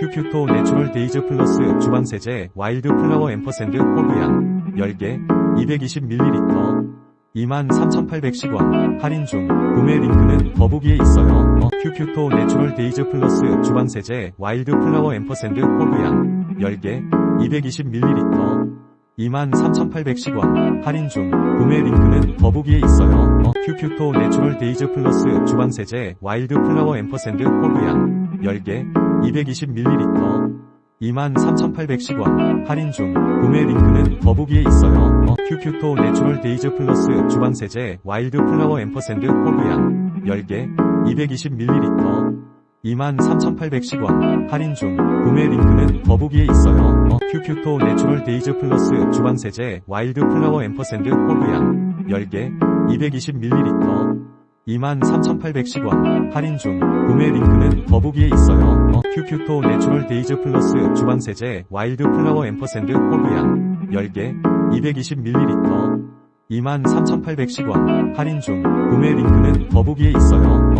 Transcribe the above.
큐큐토 내추럴 데이즈 플러스 주방세제 와일드 플라워 앰퍼샌드 호두향 10개 220ml 23,810원 할인 중 구매 링크는 더보기에 있어요. 어, 큐큐토 내추럴 데이즈 플러스 주방세제 와일드 플라워 앰퍼샌드 호두향 10개 220ml 23,810원 할인 중 구매 링크는 더보기에 있어요. 어, 큐큐토 내추럴 데이즈 플러스 주방세제 와일드 플라워 앰퍼샌드 호두향 10개 220ml 23,810원 할인 중 구매 링크는 더보기에 있어요. 어, 큐큐토 내추럴 데이즈 플러스 주방세제 와일드 플라워 앰퍼샌드 호두향 10개 220ml 23,810원 할인 중 구매 링크는 더보기에 있어요. 어, 큐큐토 내추럴 데이즈 플러스 주방세제 와일드 플라워 앰퍼샌드 호두향 10개 220ml 23,810원 할인 중 구매 링크는 더보기에 있어요. 어, 큐큐토 내추럴 데이즈 플러스 주방세제 와일드 플라워 앰퍼샌드 호두향 10개 220ml 23,810원 할인 중 구매 링크는 더보기에 있어요. 어,